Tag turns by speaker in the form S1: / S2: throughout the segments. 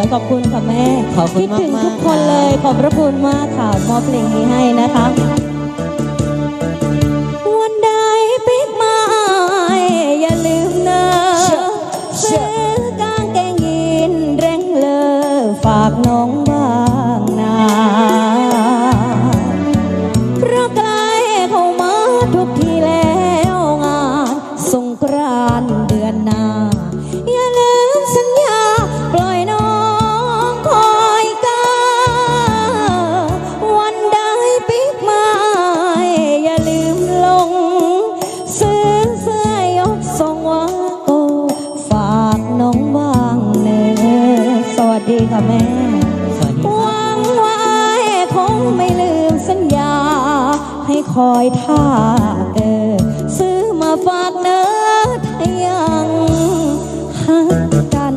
S1: วยขอบคุณค่ะแม่
S2: ขอบคุณ
S1: คิดถึง
S2: มากๆ
S1: ทุกคนเลยขอบพระคุณมากค่ะมอบเพลงนี้ให้นะคะวันใดปิ๊กมาอย่าลืมเนอะซื้อกางเกงยีนเร่งเลอฝากน้องบ้างนาเพราะใกล้เข้ามาทุกทีแล้วงานสงกรานต์เดือนหน้าอย่า ค่ะแม่
S2: สวัสดี
S1: หวังว่าคงไม่ลืมสัญญา ให้คอยท่าเออ ซื้อมาฝากเนื้อถ้ายังหักกัน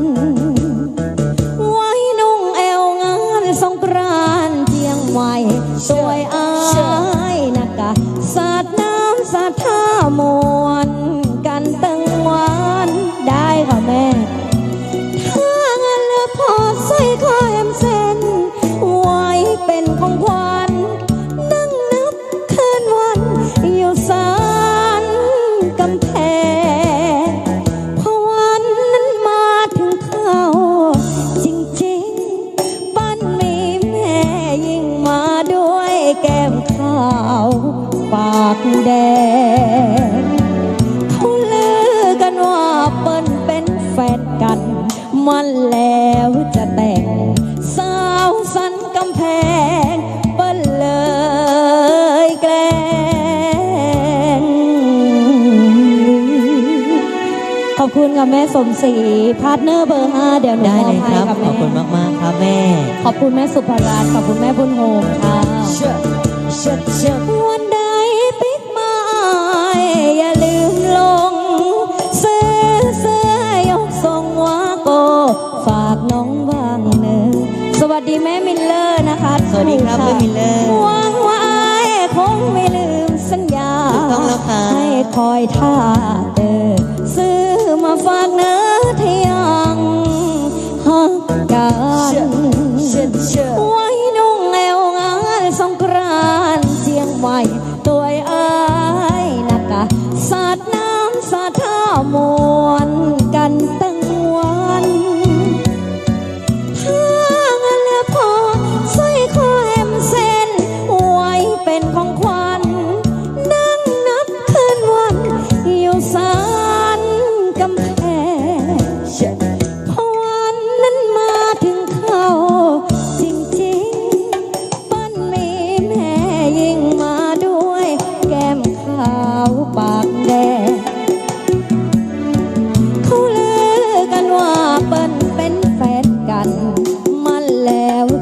S1: แก้มขาวปากแดงเขาลือกันว่าเปิ้นเป็นแฟนกัน มันแล้วจะแต่งสาวสันกำแพง เปิ้นเลยแกล้งขอบคุณค่ะแม่สมศรีพาร์ทเนอร์เบอร์ห้าเดี๋ยวหนู
S2: ได้
S1: มอ
S2: เล
S1: บ
S2: ย
S1: ให้
S2: ครับขอบคุณ
S1: แม่
S2: มาก ๆ ครับแม่
S1: ขอบคุณแม่สุภรัตน์ขอบคุณแม่บุญโฮมค่ะ สวัสดีค
S2: รับ
S1: ถูก
S2: แม่มิลเลอร์
S1: หวังว่าอายคงไม่ลืมสัญญา
S2: ถูกต้องแล้วครับ
S1: ให้คอยท่าเออซื้อมาฝากเนอะทยังหักกัน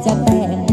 S1: จะแต่